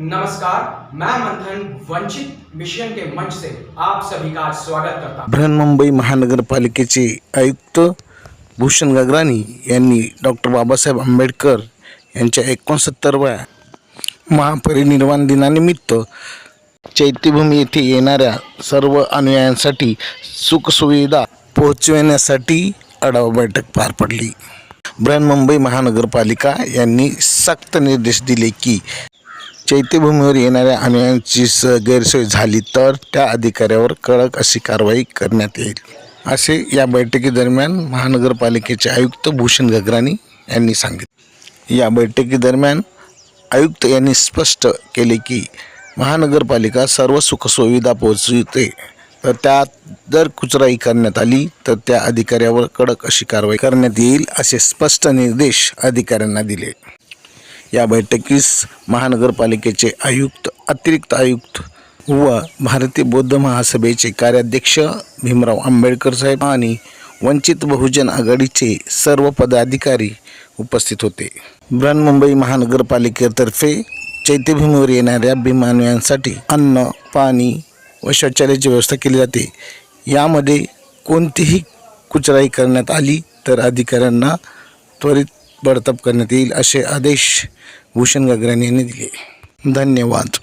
नमस्कार मैं मंथन वंचित मिशन के मंच से आप सभी का स्वागत करता बृहन्मुंबई महानगरपालिकेचे आयुक्त भूषण गगराणी यांनी डॉक्टर बाबासाहेब आंबेडकर यांच्या एकोणसत्तरव्या महापरिनिर्वाण दिनानिमित्त चैत्यभूमी येथे येणाऱ्या सर्व अनुयायांसाठी सुखसुविधा पोहोचविण्यासाठी आढावा बैठक पार पडली. बृहन्मुंबई महानगरपालिका यांनी सक्त निर्देश दिले की चैत्यभूमीवर येणाऱ्या अनुयायांची स गैरसोय झाली तर त्या अधिकाऱ्यावर कडक अशी कारवाई करण्यात येईल. असे या बैठकीदरम्यान महानगरपालिकेचे आयुक्त भूषण गगरानी यांनी सांगितले. या बैठकीदरम्यान आयुक्त यांनी स्पष्ट केले की महानगरपालिका सर्व सुखसुविधा पोहोचविते. तर त्यात जर कुचराई करण्यात आली तर त्या अधिकाऱ्यावर कडक अशी कारवाई करण्यात येईल असे स्पष्ट निर्देश अधिकाऱ्यांना दिले. या बैठकीस महानगरपालिकेचे आयुक्त अतिरिक्त आयुक्त व भारतीय बौद्ध महासभेचे कार्याध्यक्ष भीमराव आंबेडकर साहेब आणि वंचित बहुजन आघाडीचे सर्व पदाधिकारी उपस्थित होते. बृहन्मुंबई महानगरपालिकेतर्फे चैत्यभूमीवर येणाऱ्या भीमान्वयांसाठी अन्न पाणी व शौचालयाची व्यवस्था केली जाते. यामध्ये कोणतीही कुचराई करण्यात आली तर अधिकाऱ्यांना त्वरित बडतप करण्यात येईल असे आदेश भूषण गगराणी यांनी दिले. धन्यवाद.